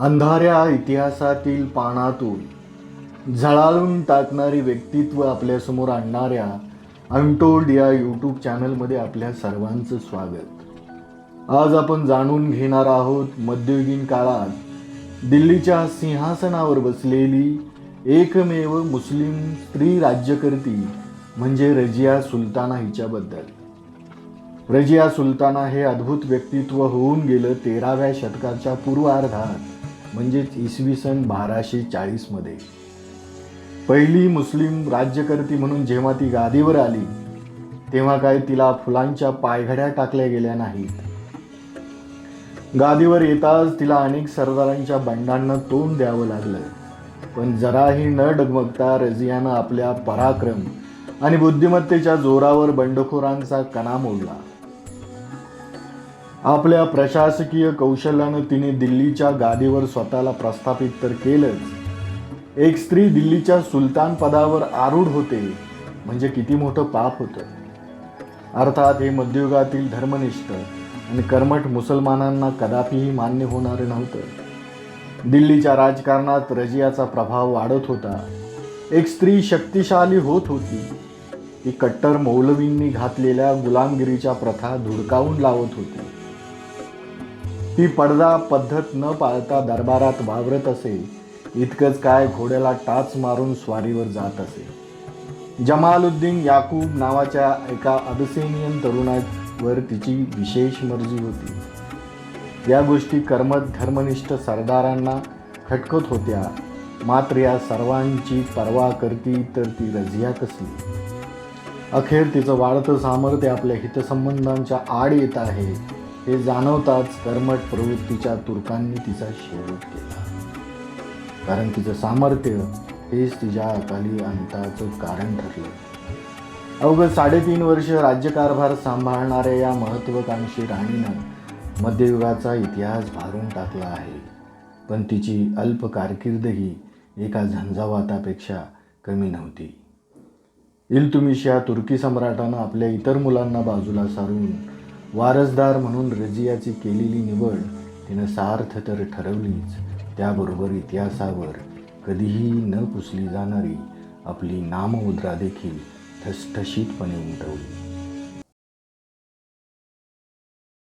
अंधाऱ्या इतिहासातील पानातून झळाळून टाकणारी व्यक्तित्व आपल्यासमोर आणणाऱ्या अनटोल्ड या यूट्यूब चॅनलमध्ये आपल्या सर्वांचं स्वागत. आज आपण जाणून घेणार आहोत मध्ययुगीन काळात दिल्लीच्या सिंहासनावर बसलेली एकमेव मुस्लिम स्त्री राज्यकर्ती म्हणजे रजिया सुलताना हिच्याबद्दल. रजिया सुलताना हे अद्भुत व्यक्तित्व होऊन गेलं तेराव्या शतकाच्या पूर्वार्धात. म्हणजेच इसवी सन बाराशे चाळीसमध्ये पहिली मुस्लिम राज्यकर्ती म्हणून जेव्हा ती गादीवर आली तेव्हा काय तिला फुलांच्या पायघड्या टाकल्या गेल्या नाहीत. गादीवर येताच तिला अनेक सरदारांच्या बंडांना तोंड द्यावं लागलं. पण जराही न डगमगता रजियानं आपल्या पराक्रम आणि बुद्धिमत्तेच्या जोरावर बंडखोरांचा कणा मोडला. आपल्या प्रशासकीय कौशल्यानं तिने दिल्लीच्या गादीवर स्वतःला प्रस्थापित तर केलंच. एक स्त्री दिल्लीच्या सुलतान पदावर आरूढ होते म्हणजे किती मोठं पाप होतं. अर्थात हे मध्ययुगातील धर्मनिष्ठ आणि कर्मठ मुसलमानांना कदापिही मान्य होणारं नव्हतं. दिल्लीच्या राजकारणात रजियाचा प्रभाव वाढत होता. एक स्त्री शक्तिशाली होत होती. ती कट्टर मौलवींनी घातलेल्या गुलामगिरीच्या प्रथा धुडकावून लावत होती. ती पडदा पद्धत न पाळता दरबारात वावरत असे इतकंच काय घोड्याला टाच मारून स्वारीवर जात असे. जमालुद्दीन याकूब नावाच्या एका अबसेनियन तरुणावर तिची विशेष मर्जी होती. या गोष्टी कर्मत धर्मनिष्ठ सरदारांना खटकत होत्या मात्र या सर्वांची पर्वा करती तर ती रजिया कसली? अखेर तिचं वाढतं सामर्थ्य आपल्या हितसंबंधांच्या आड येत आहे. हे जाणवताच कर्मट प्रवृत्तीच्या तुर्कांनी तिचा शेवट केला. कारण तिचं सामर्थ्य हेच तिच्या अकाली अंताचं कारण ठरलं. अवघ साडेतीन वर्ष राज्यकारभार सांभाळणाऱ्या या महत्त्वाकांक्षी राणीनं मध्ययुगाचा इतिहास भारून टाकला आहे. पण तिची अल्प कारकिर्दही एका झंझावातापेक्षा कमी नव्हती. इल्तुमिश या तुर्की सम्राटानं आपल्या इतर मुलांना बाजूला सारून वारसदार म्हणून रजियाची केलेली निवड तिनं सार्थ तर ठरवलीच. त्याबरोबर इतिहासावर कधीही न पुसली जाणारी आपली नाममुद्रा देखील ठसठशीतपणे उमटवली.